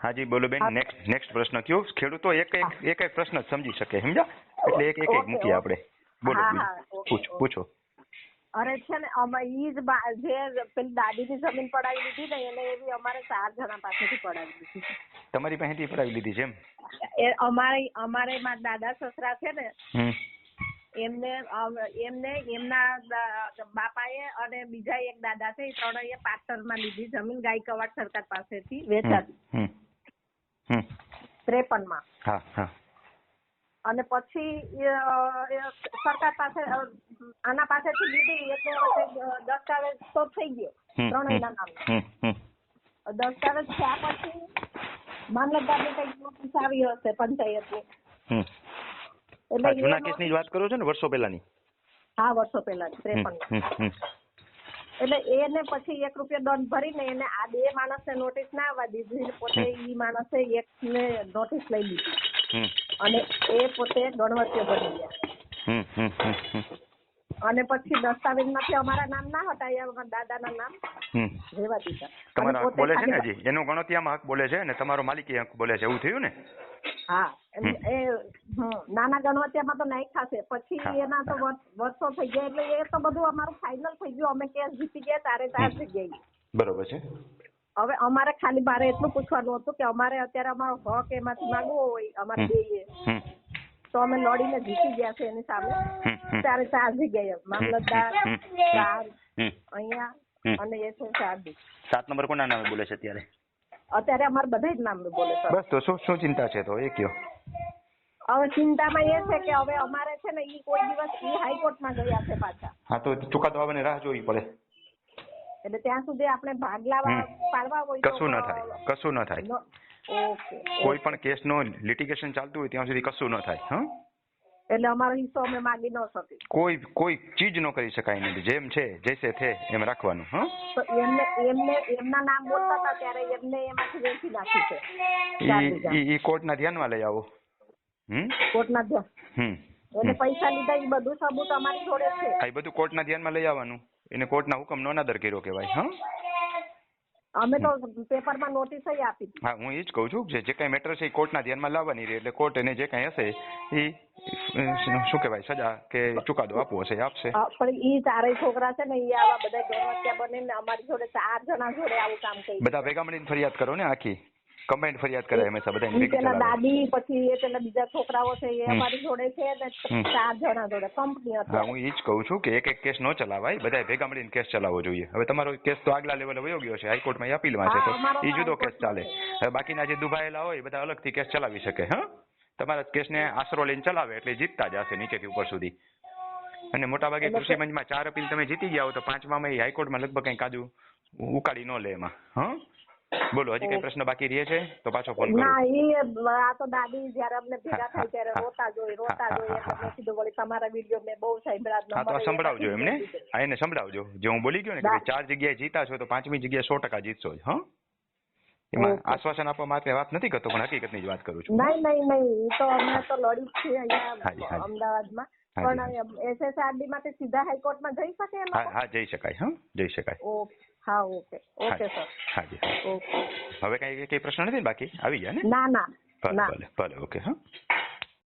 હાજી બોલો બેન હા. નેક્સ્ટ નેક્સ્ટ પ્રશ્ન કયો ખેડૂતો એક એક એક એક પ્રશ્ન જ સમજી શકે સમજ્યા એટલે એક એક એક ઓકે, મૂકીએ ઓકે. આપણે બોલો હા, બીજું. હા, ઓકે, પૂછો ઓકે. પૂછો અરે છે ને અમે ઈ જ બા- જે પેલી દાદીની જમીન પડાવી લીધી ને એને એવી અમારે ચાર જણા પાસેથી પડાવી લીધી તમારી પાસેથી પડાવી લીધી છે એમ એ અમારે અમારે મારા દાદા સસરા છે ને હમ એમને અમ, એમને એમના દા- બાપાએ અને બીજા એક દાદા છે એ ત્રણેય પાર્ટનરમાં લીધી જમીન ગાયકવાડ સરકાર પાસેથી વેચાતી હમ હમ ત્રેપનમાં અને પછી સરકાર પાસે આના પાસેથી લીધી એટલે દસ્તાવેજ તો થઈ ગયો ત્રણ ત્રણેયના નામે દસ્તાવેજ થયા પછી મામલતદારની કંઈક નોટિસ આવી હશે પંચાયતની. ની એટલે જૂના કેસની વાત કરો છો ને વર્ષો પહેલાની? હા વર્ષો પહેલા ત્રેપન. એટલે એને પછી એક રૂપિયા દંડ ભરીને એને આ બે માણસને નોટિસ ના આવવા દીધી. પોતે ઈ માણસે એકને નોટિસ લઈ લીધી. અને એ પોતે ગણવત્ય બની ગયા. અને પછી દસ્તાવેજમાંથી અમારા નામ ના હટાયા દાદા દાદાના નામ રેવા દીધા. તમારા બોલે છે ને હજી? એનો ગણોતિયામાં હક બોલે છે અને તમારો માલિકી હક બોલે છે? એવું થયું ને? હા. એ નાના ગણવત્યામાં તો નહીં ખાશે. પછી એના તો વર્ષો થઈ ગયા એટલે એ તો બધું અમારું ફાઇનલ થઈ ગયું. અમે કેસ જીતી ગયા તારે તાર થઈ ગઈ બરોબર છે. હવે અમારે ખાલી મારે એટલું પૂછવાનું હતું કે અમારે અત્યારે અમારો હક એમાંથી માંગવો હોય અમારે જોઈએ. તો અમે લડીને જીતી ગયા છે એની સામે. ત્યારે ચાર જગ્યાએ. મામલતદાર. ચાર અહીંયા અને એ છે શારદી સાત નંબર કોના નામે બોલે છે અત્યારે? અત્યારે અમારે બધા જ નામ બોલે છે. બસ તો શું શું ચિંતા છે તો? એ કયો. હવે ચિંતામાં એ છે કે હવે અમારે છે ને ઈ કોઈ દિવસ ઈ હાઈકોર્ટમાં ગયા છે પાછા. હા તો ચુકાદો આવવાની રાહ જોવી પડે. એટલે ત્યાં સુધી આપણે ભાગલા પાડવા હોય કશું ન થાય કશું ન થાય. ઓકે. કોઈ પણ કેસ નો લિટિગેશન ચાલતું હોય ત્યાં સુધી કશું ન થાય હા? એટલે અમારો હિસ્સો અમે માગી ન શકીએ. કોઈ કોઈ ચીજ ન કરી શકાય નથી જેમ છે જૈસે થે એમ રાખવાનું હા? તો એમને એમને એમના નામ બોલતા હતા ત્યારે એમને એમાંથી વેચી નાખી છે. ઈ કોર્ટ ઈ ધ્યાન કોર્ટના ધ્યાનમાં લઈ આવો. કોર્ટના ધ્યાન. એટલે પૈસા લીધા એ બધું સબૂત અમારી જોડે છે. આ બધું કોર્ટના ધ્યાનમાં લઈ આવવાનું. એને કોર્ટના હુકમનો અનાદર કર્યો કહેવાય હા? અમે તો પેપરમાં નોટિસ આપી હા હું એ જ કહું છું જે જે કાંઈ મેટર છે એ કોર્ટના ધ્યાનમાં લાવવાની રહે એટલે કોર્ટ એને જે કાંઈ હશે એ શું કહેવાય સજા કે ચુકાદો આપવો હશે આપશે. પણ એ ચારેય છોકરા છે ને એ આવા બધા ગણવત્યા બનીને અમારી જોડે ચાર જણા જોડે આવું કામ કર્યું. બધા ભેગા મળીને ફરિયાદ કરો ને આખી. કમ્બાઈન્ડ ફરિયાદ કરાય હંમેશા બધા ભેગી ચલાવે. દાદી પછી એ તેના બીજા છોકરાઓ છે એ અમારી જોડે છે ને ચાર જણા જોડે કંપની હા હું એ જ કહું છું કે એક એક કેસ ન ચલાવાય બધા ભેગા મળીને કેસ ચલાવવો જોઈએ. હવે તમારો કેસ તો આગલા લેવલે વયો ગયો છે હાઈકોર્ટમાં એ અપીલમાં છે તો એ જુદો કેસ ચાલે. હવે બાકીના જે દુભાયેલા હોય એ બધા અલગથી કેસ ચલાવી શકે હા? તમારા કેસને આશરો લઈને ચલાવે એટલે જીતતા જ હશે નીચેથી ઉપર સુધી. અને મોટા ભાગે કૃષિ મંચમાં ચાર અપીલ તમે જીતી ગયા હો તો પાંચમાં એ હાઈકોર્ટમાં લગભગ કઈ કાજુ ઉકાળી ન લે એમાં હા? બોલો હજી કઈ પ્રશ્ન બાકી રહે છે? તો પાછો ફોન કરો. ના એ આ તો દાદી જયારે અમને ભેગા હા, થાય ત્યારે રોતા જોઈ રોતા જોઈ એટલે મેં કીધું વળી તમારા વીડિયો મેં બહુ સાંભળ્યા હા તો સંભળાવજો એમને. આ એને સંભળાવજો. જે હું બોલી ગયો ને કે ચાર જગ્યાએ જીતા છો તો પાંચમી જગ્યાએ સો ટકા જીતશો હા? એમાં આશ્વાસન આપવા માટે વાત નથી કરતો પણ હકીકતની જ વાત કરું છું. નહીં નહીં નહીં. તો અમે તો લડી છે અહીંયા અમદાવાદમાં. પણ એસએસઆરડી માટે સીધા હાઈકોર્ટમાં જઈ શકે એમ હા જઈ શકાય હા? જઈ શકાય. ઓકે. હા ઓકે. Okay sir. હા જી ઓકે. હવે કઈ કઈ પ્રશ્ન નથી ને બાકી? આવી ગયા ને? ના ના. ના. ભલે ભલે. ઓકે હા?